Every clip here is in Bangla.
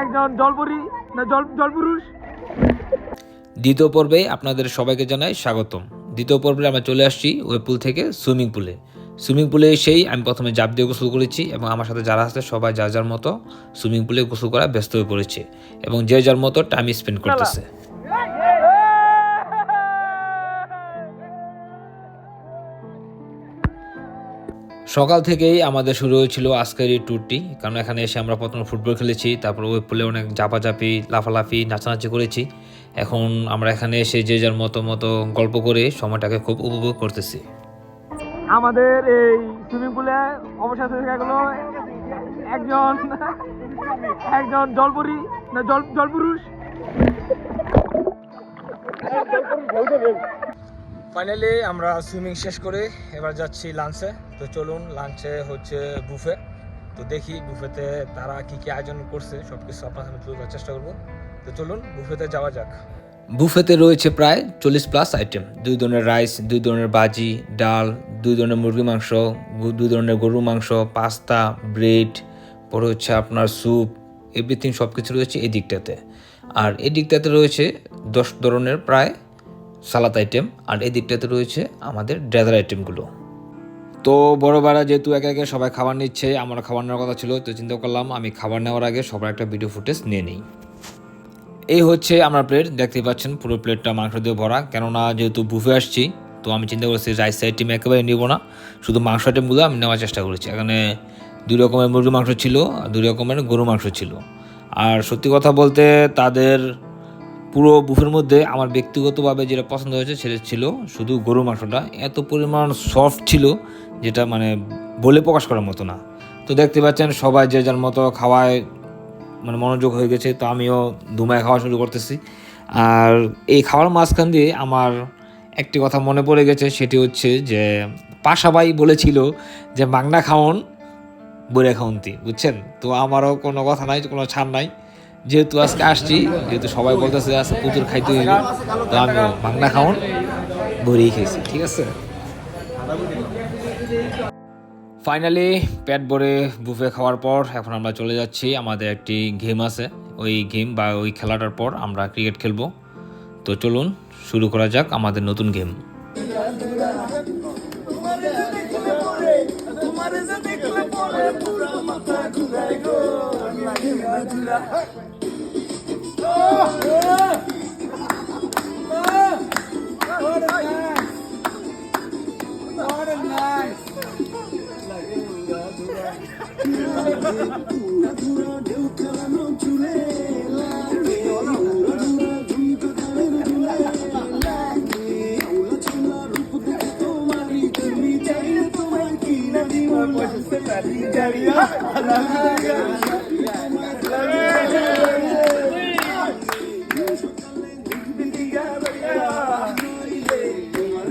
একজন জলপুরি না জল জলপুরুষ। দ্বিতীয় পর্বে আপনাদের সবাইকে জানাই স্বাগতম। দ্বিতীয় পর্বে আমরা চলে আসছি ওই পুল থেকে সুইমিং পুলে। সুইমিং পুলে এসেই আমি প্রথমে জাপ দিয়ে গোসল করেছি এবং আমার সাথে যারা আছে সবাই যার যার মতো সুইমিং পুলে গোসল করা ব্যস্ত হয়ে পড়েছে এবং যে যার মতো টাইম স্পেন্ড করতেছে। সকাল থেকেই আমাদের শুরু হয়েছিল আজকের এই ট্যুরটি কারণ এখানে এসে আমরা প্রথমে ফুটবল খেলেছি, তারপর ওই পুলে অনেক জাপাজাপি লাফালাফি, নাচানাচি করেছি। এখন আমরা এখানে এসে যে যার মতো মতো গল্প করে সময়টাকে খুব উপভোগ করতেছি। আমাদের এই সুইমিং পুলে অবসাদ দেখা গেল একজন একজন জলপরি, না জল, জলপুরুষ। ফাইনালি আমরা সুইমিং শেষ করে এবার যাচ্ছি লাঞ্চে তো চলুন লাঞ্চে হচ্ছে বুফে তো দেখি বুফেতে তারা কি কি আয়োজন করছে সব কিছু আপনার সামনে তুলে চেষ্টা করব। তো চলুন বুফেতে যাওয়া যাক। বুফেতে রয়েছে প্রায় চল্লিশ প্লাস আইটেম দুই ধরনের রাইস দুই ধরনের বাজি ডাল দুই ধরনের মুরগি মাংস দুই ধরনের গরুর মাংস পাস্তা ব্রেড পরে হচ্ছে আপনার স্যুপ এভরিথিং সব কিছু রয়েছে এই দিকটাতে আর এই দিকটাতে রয়েছে দশ ধরনের প্রায় সালাদ আইটেম আর এই দিকটাতে রয়েছে আমাদের ড্রেজার আইটেমগুলো তো বড় বাড়া যেহেতু একে একে সবাই খাবার নিচ্ছে, আমার খাবার নেওয়ার কথা ছিল, তো চিন্তা করলাম আমি খাবার নেওয়ার আগে সবার একটা ভিডিও ফুটেজ নিয়ে নিই। এই হচ্ছে আমার প্লেট দেখতে পাচ্ছেন পুরো প্লেটটা মাংস দিয়ে ভরা। কেননা যেহেতু বুফে আসছি, তো আমি চিন্তা করছি রাইস আইটেম একেবারে নিব না। শুধু মাংস আইটেমগুলো আমি নেওয়ার চেষ্টা করেছি। এখানে দুই রকমের মুরগি মাংস ছিল দুই রকমের গরু মাংস ছিল। আর সত্যি কথা বলতে তাদের পুরো বুফের মধ্যে আমার ব্যক্তিগতভাবে যেটা পছন্দ হয়েছে সেটা ছিল শুধু গরু মাংসটা। এত পরিমাণ সফট ছিল যেটা মানে বলে প্রকাশ করার মতো না। তো দেখতে পাচ্ছেন সবাই যে যার মতো খাওয়ায় মানে মনোযোগ হয়ে গেছে, তো আমিও ধুমায় খাওয়া শুরু করতেছি। আর এই খাওয়ার মাঝখান দিয়ে আমার একটি কথা মনে পড়ে গেছে, সেটি হচ্ছে যে পাশাবাই বলেছিল যে, মাংনা খাওন বইরে খাওনতি বুঝছেন? তো আমারও কোনো কথা নাই, কোনো ছাড় নাই। যেহেতু আজকে আসছি, যেহেতু সবাই বলতেছে আজকে প্রচুর খাইতে হইবে, তো আমিও মাংনা খাওন বইরেই খেয়েছি, ঠিক আছে? ফাইনালি পেট ভরে বুফে খাওয়ার পর এখন আমরা চলে যাচ্ছি, আমাদের একটি গেম আছে। ওই গেম বা ওই খেলাটার পর আমরা ক্রিকেট খেলব। তো চলুন, শুরু করা যাক আমাদের নতুন game Don't What a nice! What a nice! Do that.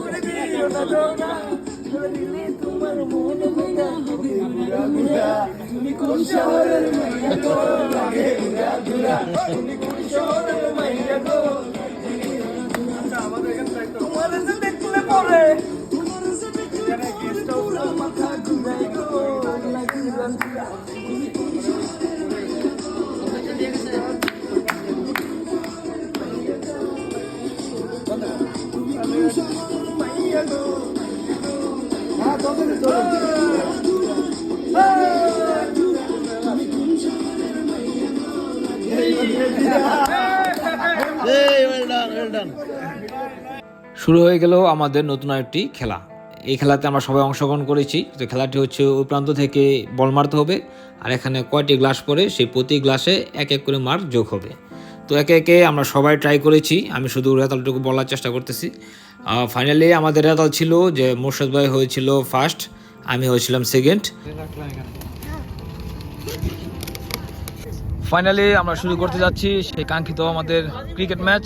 করে দিও না ডোরা করে দিলে তোমার মন মেগা হবে পুরা পুরা তুমি কোন শহরের মাইয়া গো লাগে পুরা পুরা তুমি কোন শহরের শুরু হয়ে গেল আমাদের নতুন একটি খেলা। এই খেলাতে আমরা সবাই অংশগ্রহণ করেছি। তো খেলাটি হচ্ছে ওই প্রান্ত থেকে বল মারতে হবে। আর এখানে কয়টি গ্লাস পরে সেই প্রতি গ্লাসে এক এক করে মার যোগ হবে। তো একে একে আমরা সবাই ট্রাই করেছি। আমি শুধু রেতালটুকু বলার চেষ্টা করতেছি। ফাইনালি আমাদের রেতাল ছিল যে মোর্শেদ ভাই হয়েছিল ফার্স্ট আমি হয়েছিলাম সেকেন্ড ফাইনালি আমরা শুরু করতে যাচ্ছি সেই কাঙ্ক্ষিত আমাদের cricket match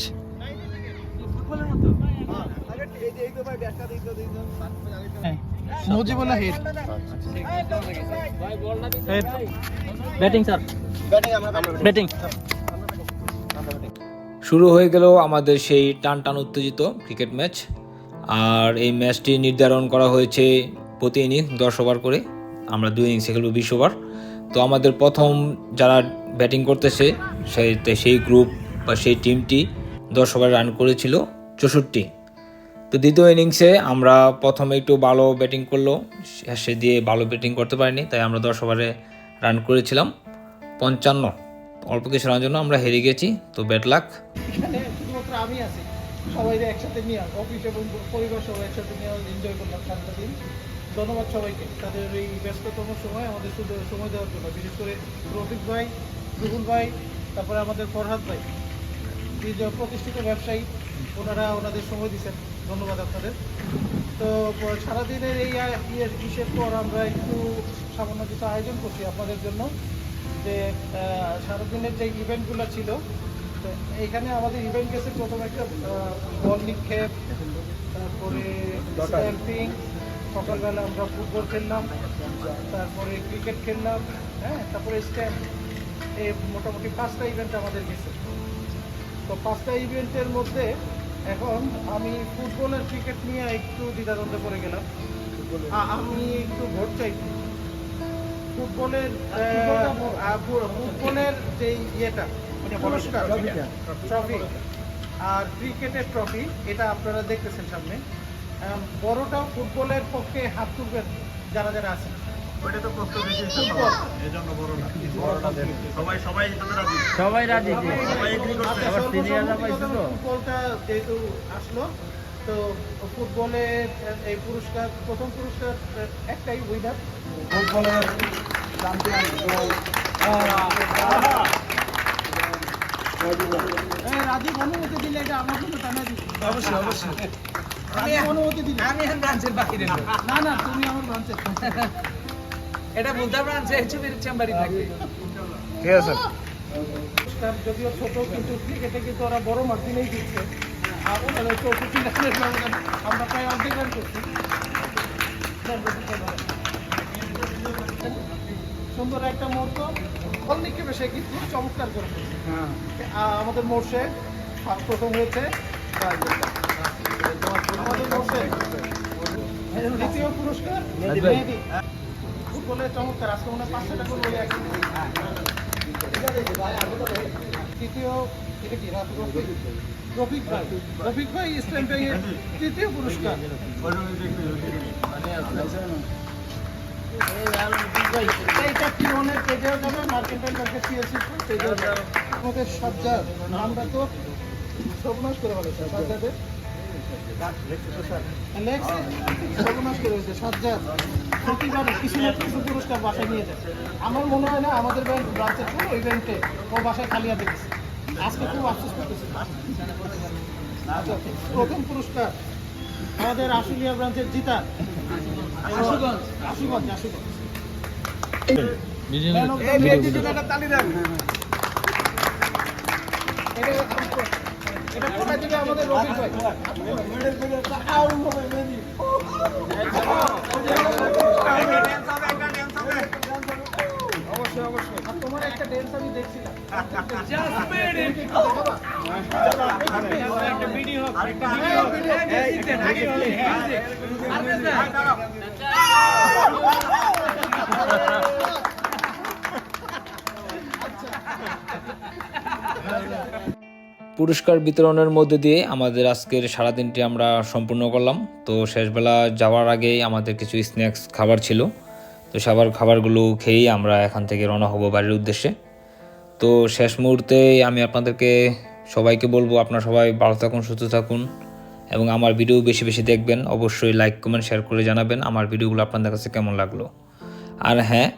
Mujibullah hit. Batting sir batting শুরু হয়ে গেল আমাদের সেই টান টান উত্তেজিত ক্রিকেট ম্যাচ। আর এই ম্যাচটি নির্ধারণ করা হয়েছে প্রতি ইনিংস দশ ওভার করে। আমরা দুই ইনিংসে খেলব বিশ ওভার। তো আমাদের প্রথম যারা ব্যাটিং করতেছে সেই সেই গ্রুপ বা সেই টিমটি দশ ওভার রান করেছিল চৌষট্টি। তো দ্বিতীয় ইনিংসে আমরা প্রথমে একটু ভালো ব্যাটিং করল। শেষে দিয়ে ভালো ব্যাটিং করতে পারিনি, তাই আমরা দশ ওভারে রান করেছিলাম। পঞ্চান্ন, অল্প কিছু রানের জন্য আমরা হেরে গেছি, তো ব্যাট লাক আমি আছি, সবাই একসাথে নিয়ে অফিস এবং পরিবার একসাথে নিয়ে এনজয় করলাম ধন্যবাদ সবাইকে, তাদের ব্যস্ততম সময়, আমাদের সময় দেওয়ার বিশেষ করে ভাই ভাই, তারপরে আমাদের ফরহাদ ভাই প্রতিষ্ঠিত ব্যবসায়ী, ওনারা ওনাদের সময় দিচ্ছেন ধন্যবাদ আপনাদের। তো সারাদিনের এই ইয়ের ইসের পর আমরা একটু সামান্য কিছু আয়োজন করছি আপনাদের জন্য। যে সারাদিনের যে ইভেন্টগুলো ছিল তো এইখানে আমাদের ইভেন্ট গেছে প্রথম একটা বল নিক্ষেপ তারপরে স্ট্যাম্পিং সকালবেলা আমরা ফুটবল খেললাম তারপরে ক্রিকেট খেললাম হ্যাঁ তারপরে স্ট্যাম্প এই মোটামুটি পাঁচটা ইভেন্ট আমাদের গেছে। তো পাঁচটা ইভেন্টের মধ্যে এখন আমি ফুটবল আর ক্রিকেট নিয়ে একটু দ্বিধাদ্বন্দ্বে পড়ে গেলাম। আমি একটু ভোট চাইছি। ফুটবলের ফুটবলের যে ইয়েটা পুরস্কার ট্রফি আর ক্রিকেটের ট্রফি এটা আপনারা দেখতেছেন সামনে। আম, বড়টাও ফুটবলের পক্ষে হাত তুলবেন যারা যারা আছেন। ওইটা তো কষ্ট বেশি ফুটবল বড় না বড়টা দেন সবাই সবাই এটাতে রাজি। সবাই রাজি। সবাই এগ্রি করছে সর্বসম্মতিক্রমে ফুটবলটা যেহেতু আসলো তো ফুটবলের এই পুরস্কার প্রথম পুরস্কার একটাই উইনার ফুটবলের চ্যাম্পিয়ন রাজীব অনুমতি দিলে এটা আমার জন্য টানা দিই অবশ্যই অবশ্যই। রাজীব অনুমতি দিলে আমি ব্রাঞ্চের বাহিরে না। না না তুমি আমার ব্রাঞ্চে এটা বলতে ব্রাঞ্চে ছবির চেম্বারই থাকবে। ঠিক আছে। যদিও ছোট কিন্তু ক্রিকেটে কিন্তু ওরা বড় মার্জিনেই দিচ্ছে আর ওখানে চৌষট্টি আমরা প্রায় অর্ধেক রান করছি। সুন্দর একটা মুহূর্ত। ফল নিক্ষেপে সে কিন্তু চমৎকার করেছে আ- আমাদের মোর্শে প্রথম হয়েছে। আমাদের মোর্শে দ্বিতীয় পুরস্কার। মেহেদী। চমৎকার, আজকে মনে হয় পাঁচশো টাকা করে এক তৃতীয় এটা কি রাত রফিক ভাই রফিক ভাই ইসলাম ব্যাংকের তৃতীয় পুরস্কার। এইটা আমরা তো সর্বনাশ করে বলেছে সজ্জাদের। পুরস্কার বাসায় নিয়ে যায় আমার মনে হয় না আমাদের ব্যাংক ব্রাঞ্চের পুরো ইভেন্টে ও বাসায় খালি হাতে আজকে খুব আফসোস করতেছি প্রথম পুরস্কার আমাদের আশুলিয়া ব্রাঞ্চের জিতা আশুগঞ্জ আশুগঞ্জ আশুগঞ্জ। এটা এটা আমাদের রবি ভাই অবশ্যই অবশ্যই আর তোমার একটা ড্যান্স আমি দেখছিলাম made it. একটা ভিডিও একটা পুরস্কার বিতরণের মধ্যে দিয়ে আমাদের আজকের সারাদিনটি আমরা সম্পূর্ণ করলাম। তো শেষবেলা যাওয়ার আগেই আমাদের কিছু স্ন্যাক্স, খাবার ছিল। তো সবার খাবারগুলো খেয়েই আমরা এখান থেকে রওনা হব বাড়ির উদ্দেশ্যে। তো শেষ মুহূর্তে আমি আপনাদেরকে সবাইকে বলব, আপনারা সবাই ভালো থাকুন, সুস্থ থাকুন এবং আমার ভিডিও বেশি বেশি দেখবেন। অবশ্যই লাইক, কমেন্ট, শেয়ার করে জানাবেন আমার ভিডিওগুলো আপনাদের কাছে কেমন লাগল। আর হ্যাঁ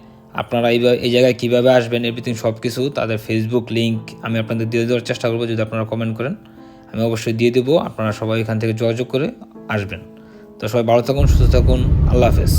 আপনারা এই এই জায়গায় কীভাবে আসবেন এভরিথিং সব কিছু তাদের ফেসবুক লিঙ্ক আমি আপনাদের দিয়ে দেওয়ার চেষ্টা করব, যদি আপনারা কমেন্ট করেন। আমি অবশ্যই দিয়ে দেবো, আপনারা সবাই এখান থেকে যোগাযোগ করে আসবেন। তো সবাই ভালো থাকুন, সুস্থ থাকুন, আল্লাহ হাফেজ।